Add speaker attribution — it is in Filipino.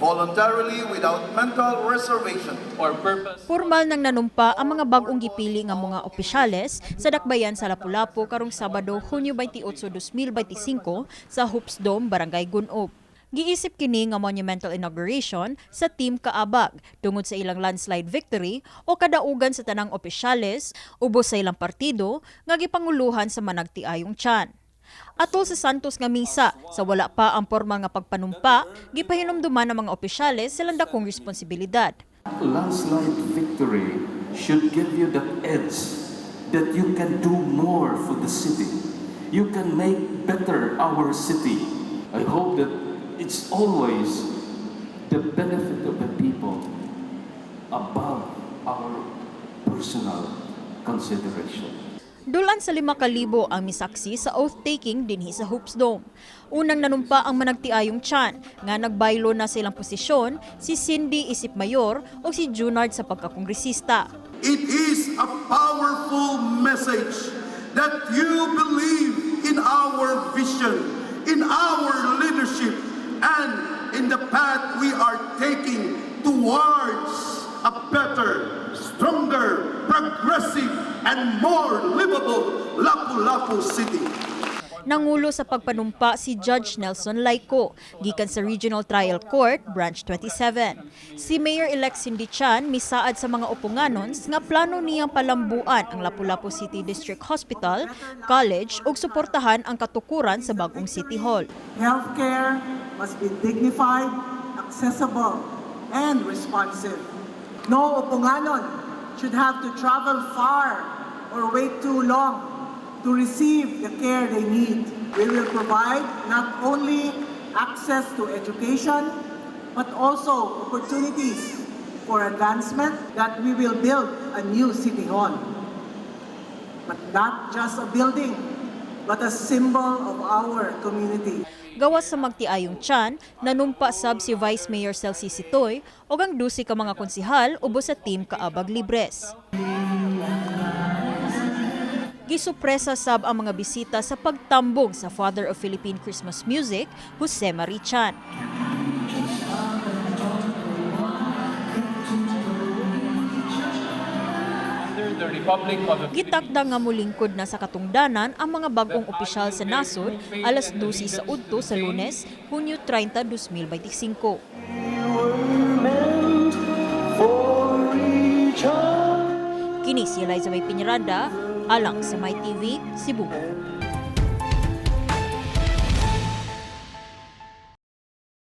Speaker 1: voluntarily without mental reservation
Speaker 2: or purpose
Speaker 3: Formal nang nanumpa ang mga bagong gipili nga mga opisyales sa dakbayan sa Lapu-Lapu karong Sabado, Hunyo 28, 2025 sa Hoops Dome, Barangay Gunob. Giisip kini nga monumental inauguration sa Team Kaabag tungod sa ilang landslide victory o kadaugan sa tanang opisyales ubos sa ilang partido nga gipanguluhan sa managtiayong tiyan. Atol sa Santos nga misa, sa wala pa ang formal nga pagpanumpa, gipahinumduman ng mga opisyales silang dakong responsibilidad.
Speaker 4: landslide victory should give you that edge that you can do more for the city. You can make better our city. I hope that it's always the benefit of the people above our personal consideration.
Speaker 3: Dulan sa lima kalibo ang misaksi sa oath-taking dinhi sa Hoops Dome. Unang nanumpa ang managtiayong Chan nga nagbaylo na sa ilang posisyon si Cindy Isip Mayor o si Junard sa pagkakongresista.
Speaker 1: It is a powerful message that you believe in our vision, in our leadership, and in the path we are taking towards a better, stronger, progressive, and more livable Lapu-Lapu City.
Speaker 3: Nangulo sa pagpanumpa si Judge Nelson Laico, gikan sa Regional Trial Court, Branch 27. Si Mayor-elect Cindy Chan misaad sa mga upunganons nga plano niyang palambuan ang Lapu-Lapu City District Hospital, college ug suportahan ang katukuran sa bagong City Hall.
Speaker 5: Healthcare must be dignified, accessible, and responsive. No upunganon should have to travel far or wait too long to receive the care they need. We will provide not only access to education, but also opportunities for advancement that we will build a new city hall. But not just a building, but a symbol of our community.
Speaker 3: Gawas sa magtiayong Chan, nanumpa sab si Vice Mayor Celsi Sitoy o ang dusi ka mga konsihal ubos sa team Kaabag Libres. Gisupresa sab ang mga bisita sa pagtambong sa Father of Philippine Christmas Music, Jose Marie Chan.
Speaker 2: Republic of the
Speaker 3: Gitakda nga mulingkod na sa katungdanan ang mga bagong opisyal sa nasod alas 12 sa udto sa Lunes, Hunyo 30, 2025. Kini si Eliza May Piñaranda, alang sa My TV, Cebu.